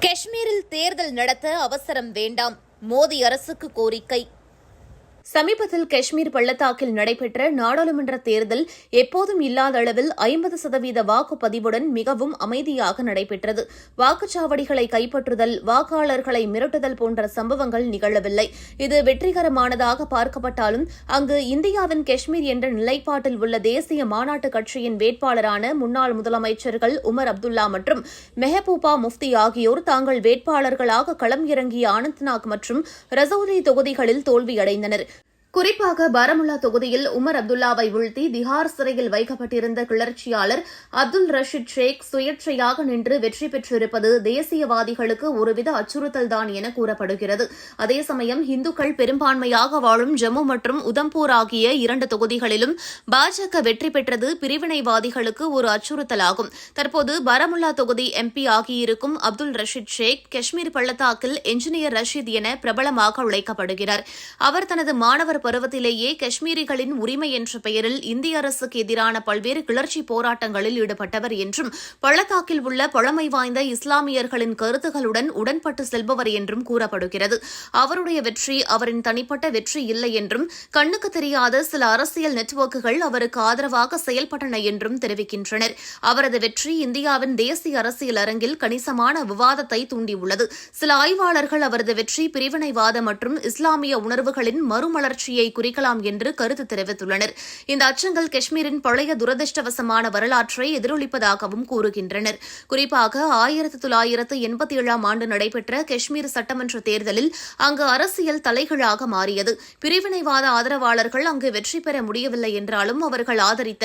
காஷ்மீரில் தேர்தல் நடத்த அவசரம் வேண்டாம். மோடி அரசுக்கு கோரிக்கை. சமீபத்தில் காஷ்மீர் பள்ளத்தாக்கில் நடைபெற்ற நாடாளுமன்ற தேர்தல் எப்போதும் இல்லாத அளவில் ஐம்பது சதவீத வாக்குப்பதிவுடன் மிகவும் அமைதியாக நடைபெற்றது. வாக்குச்சாவடிகளை கைப்பற்றுதல் வாக்காளர்களை மிரட்டுதல் போன்ற சம்பவங்கள் நிகழவில்லை. இது வெற்றிகரமானதாக பார்க்கப்பட்டாலும் அங்கு இந்தியாவின் காஷ்மீர் என்ற நிலைப்பாட்டில் உள்ள தேசிய மாநாட்டு கட்சியின் வேட்பாளரான முன்னாள் முதலமைச்சர்கள் உமர் அப்துல்லா மற்றும் மெஹபூபா முஃப்தி ஆகியோர் தாங்கள் வேட்பாளர்களாக களம் இறங்கிய அனந்த்நாக் மற்றும் ரசௌரி தொகுதிகளில் தோல்வியடைந்தனர். குறிப்பாக பாரமுல்லா தொகுதியில் உமர் அப்துல்லாவை வீழ்த்தி திஹார் சிறையில் வைக்கப்பட்டிருந்த கிளர்ச்சியாளர் அப்துல் ரஷீத் ஷேக் சுயேட்சையாக நின்று வெற்றி பெற்றிருப்பது தேசியவாதிகளுக்கு ஒருவித அச்சுறுத்தல்தான் என கூறப்படுகிறது. அதே சமயம் இந்துக்கள் பெரும்பான்மையாக வாழும் ஜம்மு மற்றும் உதம்பூர் ஆகிய இரண்டு தொகுதிகளிலும் பாஜக வெற்றி பெற்றது பிரிவினைவாதிகளுக்கு ஒரு அச்சுறுத்தலாகும். தற்போது பாரமுல்லா தொகுதி எம்பி ஆகியிருக்கும் அப்துல் ரஷீத் ஷேக் காஷ்மீர் பள்ளத்தாக்கில் என்ஜினியர் ரஷீத் என பிரபலமாக உழைக்கப்படுகிறார். அவர் தனது மாணவர் பருவத்திலேயே காஷ்மீரிகளின் உரிமை என்ற பெயரில் இந்திய அரசுக்கு எதிரான பல்வேறு கிளர்ச்சி போராட்டங்களில் ஈடுபட்டவர் என்றும் பள்ளத்தாக்கில் உள்ள பழமை வாய்ந்த இஸ்லாமியர்களின் கருத்துகளுடன் உடன்பட்டு செல்பவர் என்றும் கூறப்படுகிறது. அவருடைய வெற்றி அவரின் தனிப்பட்ட வெற்றி இல்லை என்றும் கண்ணுக்கு தெரியாத சில அரசியல் நெட்வொர்க்குகள் அவருக்கு ஆதரவாக செயல்பட்டன என்றும் தெரிவிக்கின்றனர். அவரது வெற்றி இந்தியாவின் தேசிய அரசியல் அரங்கில் கணிசமான விவாதத்தை தூண்டியுள்ளது. சில ஆய்வாளர்கள் அவரது வெற்றி பிரிவினைவாத மற்றும் இஸ்லாமிய உணர்வுகளின் மறுமலர்ச்சி மறுமலர்ச்சியை குறிக்கலாம் என்று கருத்து தெரிவித்துள்ளனர். இந்த அச்சங்கள் காஷ்மீரின் பழைய துரதிருஷ்டவசமான வரலாற்றை எதிரொலிப்பதாகவும் கூறுகின்றனர். குறிப்பாக ஆயிரத்தி தொள்ளாயிரத்து எண்பத்தி ஏழாம் ஆண்டு நடைபெற்ற காஷ்மீர் சட்டமன்ற தேர்தலில் அங்கு அரசியல் தலைகீழாக மாறியது. பிரிவினைவாத ஆதரவாளர்கள் அங்கு வெற்றி பெற முடியவில்லை என்றாலும் அவர்கள் ஆதரித்த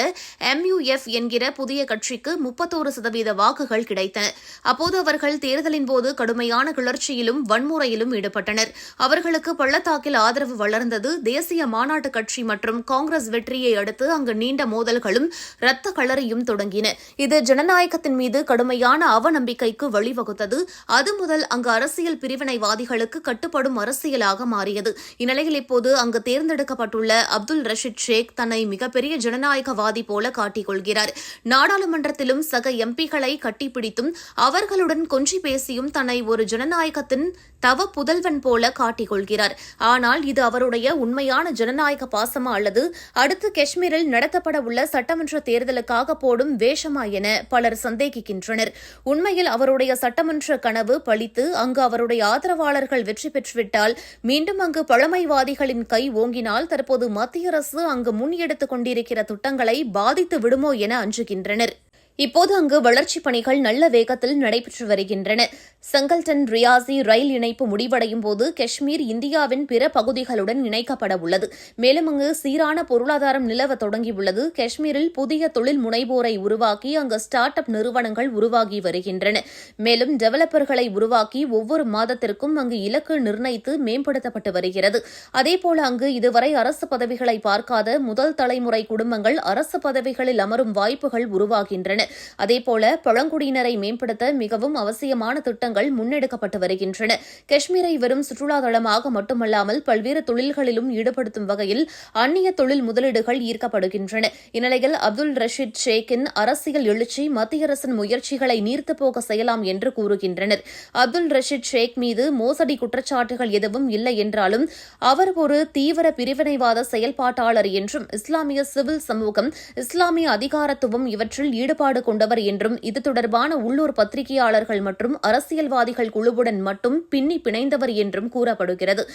எம்யூஎஃப் என்கிற புதிய கட்சிக்கு முப்பத்தோரு சதவீத வாக்குகள் கிடைத்தன. அப்போது அவர்கள் தேர்தலின் போது கடுமையான கிளர்ச்சியிலும் வன்முறையிலும் ஈடுபட்டனர். அவர்களுக்கு பள்ளத்தாக்கில் ஆதரவு வளர்ந்தது தேசிய மாநாட்டு கட்சி மற்றும் காங்கிரஸ் வெற்றியை அடுத்து அங்கு நீண்ட மோதல்களும் ரத்த களறியும் தொடங்கின. இது ஜனநாயகத்தின் மீது கடுமையான அவநம்பிக்கைக்கு வழிவகுத்தது. அது முதல் அங்கு அரசியல் பிரிவினைவாதிகளுக்கு கட்டுப்படும் அரசியலாக மாறியது. இந்நிலையில் இப்போது அங்கு தேர்ந்தெடுக்கப்பட்டுள்ள அப்துல் ரஷீத் ஷேக் தன்னை மிகப்பெரிய ஜனநாயகவாதி போல காட்டிக் கொள்கிறார் நாடாளுமன்றத்திலும் சக எம்பிகளை கட்டிப்பிடித்தும் அவர்களுடன் கொஞ்சி பேசியும் தன்னை ஒரு ஜனநாயகத்தின் தவ புதல்வன் போல காட்டிக்கொள்கிறார். ஆனால் இது அவருடைய உண்மை உண்மையான ஜனநாயக பாசமா அல்லது அடுத்து காஷ்மீரில் நடத்தப்பட உள்ள சட்டமன்ற தேர்தலுக்காக போடும் வேஷமா என பலர் சந்தேகிக்கின்றனர். உண்மையில் அவருடைய சட்டமன்ற கனவு பழித்து அங்கு அவருடைய ஆதரவாளர்கள் வெற்றி பெற்றுவிட்டால் மீண்டும் அங்கு பழமைவாதிகளின் கை ஓங்கினால் தற்போது மத்திய அரசு அங்கு முன் எடுத்துக் கொண்டிருக்கிற திட்டங்களை பாதித்து விடுமோ என அஞ்சுகின்றனர். இப்போது அங்கு வளர்ச்சிப் பணிகள் நல்ல வேகத்தில் நடைபெற்று வருகின்றன. செங்கல்டன் ரியாசி ரயில் இணைப்பு முடிவடையும் போது காஷ்மீர் இந்தியாவின் பிற பகுதிகளுடன் இணைக்கப்பட உள்ளது. மேலும் அங்கு சீரான பொருளாதாரம் நிலவ தொடங்கியுள்ளது. காஷ்மீரில் புதிய தொழில் முனைவோரை உருவாக்கி அங்கு ஸ்டார்ட் அப் நிறுவனங்கள் உருவாகி வருகின்றன. மேலும் டெவலப்பர்களை உருவாக்கி ஒவ்வொரு மாதத்திற்கும் அங்கு இலக்கு நிர்ணயித்து மேம்படுத்தப்பட்டு வருகிறது. அதேபோல அங்கு இதுவரை அரசு பதவிகளை பார்க்காத முதல் தலைமுறை குடும்பங்கள் அரசு பதவிகளில் அமரும் வாய்ப்புகள் உருவாகின்றன. அதேபோல பழங்குடியினரை மேம்படுத்த மிகவும் அவசியமான திட்டங்கள் முன்னெடுக்கப்பட்டு வருகின்றன. காஷ்மீரை வெறும் சுற்றுலா தளமாக மட்டுமல்லாமல் பல்வேறு தொழில்களிலும் ஈடுபடுத்தும் வகையில் அந்நிய தொழில் முதலீடுகள் ஈர்க்கப்படுகின்றன. இந்நிலையில் அப்துல் ரஷீத் ஷேக்கின் அரசியல் எழுச்சி மத்திய அரசின் முயற்சிகளை நீர்த்துப்போக செய்யலாம் என்று கூறுகின்றனர். அப்துல் ரஷீத் ஷேக் மீது மோசடி குற்றச்சாட்டுகள் எதுவும் இல்லை என்றாலும் அவர் ஒரு தீவிர பிரிவினைவாத செயல்பாட்டாளர் என்றும் இஸ்லாமிய சிவில் சமூகம் இஸ்லாமிய அதிகாரத்துவம் இவற்றில் ஈடுபாடு கொண்டவர் என்றும் இது தொடர்பான உள்ளூர் பத்திரிகையாளர்கள் மற்றும் அரசியல்வாதிகள் குழுவுடன் மட்டும் பின்னி பிணைந்தவர் என்றும் கூறப்படுகிறது.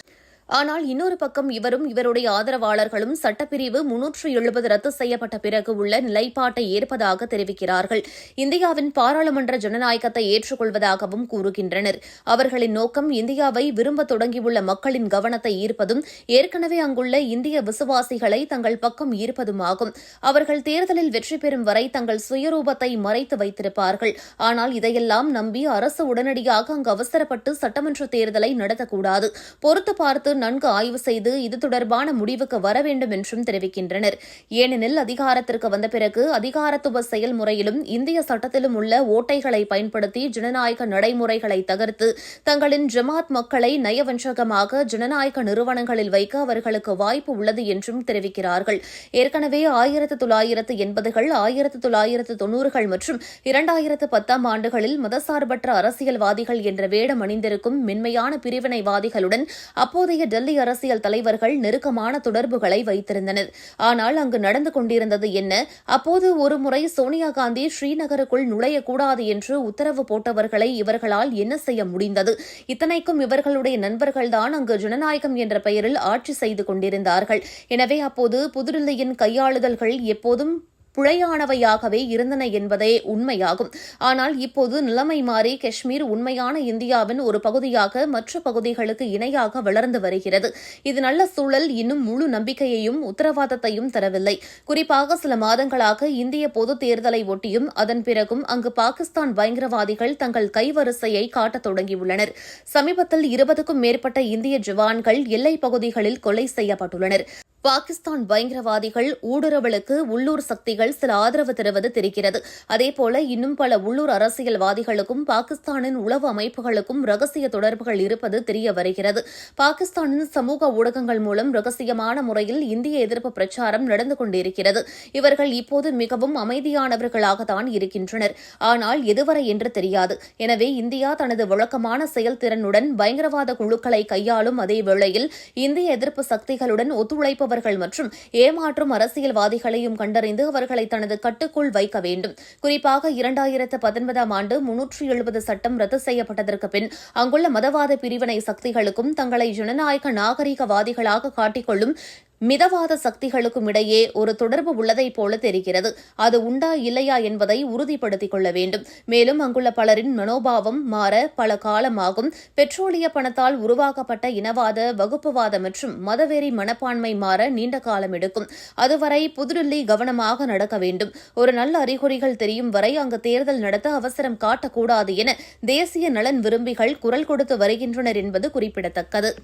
ஆனால் இன்னொரு பக்கம் இவரும் இவருடைய ஆதரவாளர்களும் சட்டப்பிரிவு முன்னூற்று எழுபது ரத்து செய்யப்பட்ட பிறகு உள்ள நிலைப்பாட்டை ஏற்பதாக தெரிவிக்கிறார்கள். இந்தியாவின் பாராளுமன்ற ஜனநாயகத்தை ஏற்றுக்கொள்வதாகவும் கூறுகின்றனர். அவர்களின் நோக்கம் இந்தியாவை விரும்ப தொடங்கியுள்ள மக்களின் கவனத்தை ஈர்ப்பதும் ஏற்கனவே அங்குள்ள இந்திய விசுவாசிகளை தங்கள் பக்கம் ஈர்ப்பதுமாகும். அவர்கள் தேர்தலில் வெற்றி பெறும் வரை தங்கள் சுயரூபத்தை மறைத்து வைத்திருப்பார்கள். ஆனால் இதையெல்லாம் நம்பி அரசு உடனடியாக அங்கு அவசரப்பட்டு சட்டமன்ற தேர்தலை நடத்தக்கூடாது. பொறுத்து பார்த்து நன்கு ஆய்வு செய்து இது தொடர்பான முடிவுக்கு வர வேண்டும் என்றும் தெரிவிக்கின்றனர். ஏனெனில் அதிகாரத்திற்கு வந்த பிறகு அதிகாரத்துவ செயல்முறையிலும் இந்திய சட்டத்திலும் உள்ள ஓட்டைகளை பயன்படுத்தி ஜனநாயக நடைமுறைகளை தகர்த்து தங்களின் ஜமாத் மக்களை நயவஞ்சகமாக ஜனநாயக நிறுவனங்களில் வைக்க அவர்களுக்கு வாய்ப்பு உள்ளது என்றும் தெரிவிக்கிறார்கள். ஏற்கனவே ஆயிரத்து தொள்ளாயிரத்து எண்பதுகள் ஆயிரத்து தொள்ளாயிரத்து தொன்னூறுகள் மற்றும் இரண்டாயிரத்து பத்தாம் ஆண்டுகளில் மதசார்பற்ற அரசியல்வாதிகள் என்ற வேடம் அணிந்திருக்கும் மென்மையான பிரிவினைவாதிகளுடன் அப்போதைய டெல்லி அரசியல் தலைவர்கள் நெருக்கமான தொடர்புகளை வைத்திருந்தனர். ஆனால் அங்கு நடந்து கொண்டிருந்தது என்ன? அப்போது ஒருமுறை சோனியா காந்தி ஸ்ரீநகருக்குள் நுழையக்கூடாது என்று உத்தரவு போட்டவர்களை இவர்களால் என்ன செய்ய முடிந்தது? இத்தனைக்கும் இவர்களுடைய நண்பர்கள்தான் அங்கு ஜனநாயகம் என்ற பெயரில் ஆட்சி செய்து கொண்டிருந்தார்கள். எனவே அப்போது புதுடில்லியின் கையாளுதல்கள் எப்போதும் பிழையானவையாகவே இருந்தன என்பதே உண்மையாகும். ஆனால் இப்போது நிலைமை மாறி காஷ்மீர் உண்மையான இந்தியாவின் ஒரு பகுதியாக மற்ற பகுதிகளுக்கு இணையாக வளர்ந்து வருகிறது. இது நல்ல சூழல் இன்னும் முழு நம்பிக்கையையும் உத்தரவாதத்தையும் தரவில்லை. குறிப்பாக சில மாதங்களாக இந்திய பொதுத் தேர்தலை ஒட்டியும் அதன் பிறகும் அங்கு பாகிஸ்தான் பயங்கரவாதிகள் தங்கள் கைவரிசையை காட்டத் தொடங்கியுள்ளனர். சமீபத்தில் இருபதுக்கும் மேற்பட்ட இந்திய ஜவான்கள் எல்லைப் பகுதிகளில் கொலை செய்யப்பட்டுள்ளனர். பாகிஸ்தான் பயங்கரவாதிகள் ஊடுருவலுக்கு உள்ளூர் சக்திகள் சில ஆதரவு தருவது தெரிகிறது. அதேபோல இன்னும் பல உள்ளூர் அரசியல்வாதிகளுக்கும் பாகிஸ்தானின் உளவு அமைப்புகளுக்கும் ரகசிய தொடர்புகள் இருப்பது தெரிய வருகிறது. பாகிஸ்தானின் சமூக ஊடகங்கள் மூலம் ரகசியமான முறையில் இந்திய எதிர்ப்பு பிரச்சாரம் நடந்து கொண்டிருக்கிறது. இவர்கள் இப்போது மிகவும் அமைதியானவர்களாகத்தான் இருக்கின்றனர். ஆனால் எதுவரை என்று தெரியாது. எனவே இந்தியா தனது வழக்கமான செயல்திறனுடன் பயங்கரவாத குழுக்களை கையாளும் அதே வேளையில் இந்திய எதிர்ப்பு சக்திகளுடன் ஒத்துழைப்பு இருப்பவர்கள் மற்றும் ஏமாற்றும் அரசியல்வாதிகளையும் கண்டறிந்து அவர்களை தனது கட்டுக்குள் வைக்க வேண்டும். குறிப்பாக இரண்டாயிரத்து பத்தொன்பதாம் ஆண்டு முன்னூற்றி எழுபது சட்டம் ரத்து செய்யப்பட்டதற்கு பின் அங்குள்ள மதவாத பிரிவினை சக்திகளுக்கும் தங்களை ஜனநாயக நாகரிகவாதிகளாக காட்டிக்கொள்ளும் மிதவாத சக்திகளுக்கும் இடையே ஒரு தொடர்பு உள்ளதைப் போல தெரிகிறது. அது உண்டா இல்லையா என்பதை உறுதிப்படுத்திக் கொள்ள வேண்டும். மேலும் அங்குள்ள பலரின் மனோபாவம் மாற பல காலமாகும். பெட்ரோலிய பணத்தால் உருவாக்கப்பட்ட இனவாத வகுப்புவாத மற்றும் மதவெறி மனப்பான்மை மாற நீண்ட காலம் எடுக்கும். அதுவரை புதுடில்லி கவனமாக நடக்க வேண்டும். ஒரு நல்ல அறிகுறிகள் தெரியும் வரை அங்கு தேர்தல் நடத்த அவசரம் காட்டக்கூடாது என தேசிய நலன் விரும்பிகள் குரல் கொடுத்து வருகின்றனர் என்பது குறிப்பிடத்தக்கது.